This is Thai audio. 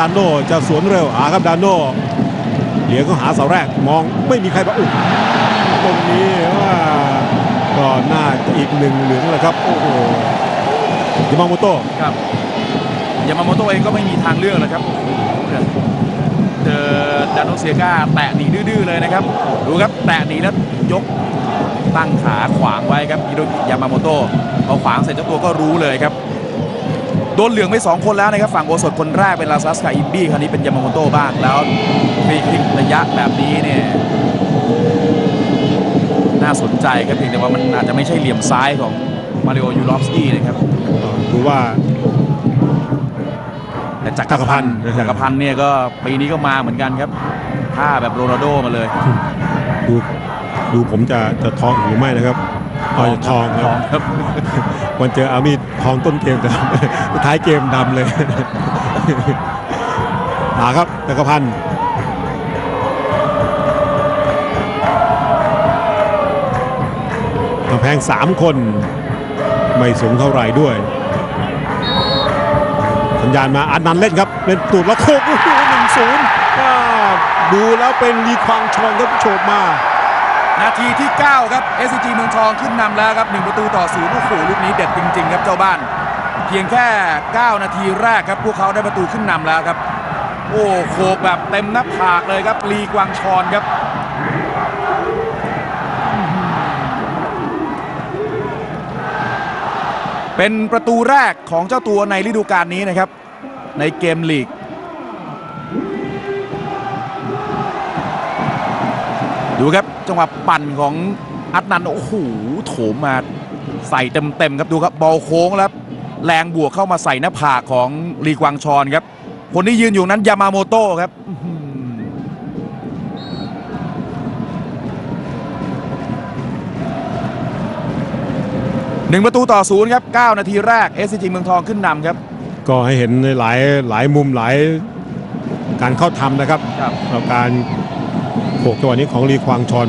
ดานโนจะสวนเร็วอาครับดานโนเหลียงก็หาเสาแรกมองไม่มีใครมาอุ้มตรงนี้ว่าก็น่าจะอีกหนึ่งเหลืองแหละครับโอ้โหยามาโมโตะครับยามาโมโตะเองก็ไม่มีทางเลือกแล้วครับเจอดานโนเซียก้าแตะหนีดื้อเลยนะครับ ดูครับแตะหนีแล้วยกตั้งขาขวางไว้ครับฮิโรยามาโมโตะพอขวางเสร็จเจ้าตัวก็รู้เลยครับ โดนเหลืองไปสองคนแล้วนะครับ ฝั่งโอสถคนแรกเป็นลาซัสกับอิมบี้คราวนี้เป็นยามาโมโตะบ้างแล้วฟรีคิกระยะแบบนี้เนี่ยน่าสนใจครับเพียงแต่ว่ามันอาจจะไม่ใช่เหลี่ยมซ้ายของมาริโอยูรอฟสกี้นะครับก็ดูว่าแต่จักรพันธ์จัจักกรรพัพันนธ์ธ์เนี่ยก็ปีนี้ก็มาเหมือนกันครับท่าแบบโรนัลโดมาเลย ดูดูผมจะจะทองหรือไม่นะครับ เอาจะทองคทรัอบงครับวันเจออามีดทองต้นเกมแต่ท้ายเกมดำเลยหาครับจักรพันธ์กำแพงสามคน ไม่สูงเท่าไหร่ด้วย สัญญาณมาอันนันต์เล่นครับ เป็นตูดแล้วโคกโอ้โหหนึ่งศูนย์ดูแล้วเป็นลีควางชองครับโฉบมา นาทีที่ 9 ครับ SCG เมืองทองขึ้นนำแล้วครับ 1 ประตูต่อศูนย์โอ้โหลูกนี้เด็ดจริง ๆ ครับเจ้าบ้าน เพียงแค่ 9 นาทีแรกครับ พวกเขาได้ประตูขึ้นนำแล้วครับ โอ้โขกแบบเต็มหน้าผากเลยครับลีกวางชอนครับเป็นประตูแรกของเจ้าตัวในฤดูกาลนี้นะครับ ในเกมลีก ดูครับจังหวะปั่นของอัดนันโอ้โหโถมมาใส่เต็มๆครับดูครับบอลโค้งแล้วแรงบวกเข้ามาใส่หน้าผากของลีกวางชอนครับ คนที่ยืนอยู่นั้นยามาโมโต้ครับอื้อหือหนึ่งประตูต่อศูนย์ครับ 9 นาทีแรก SCG เมืองทองขึ้นนำครับ ก็ให้เห็นในหลายหลายมุมหลายการเข้าทำนะครับครับกับการ 6จังหวะนี้ของลีควางชอน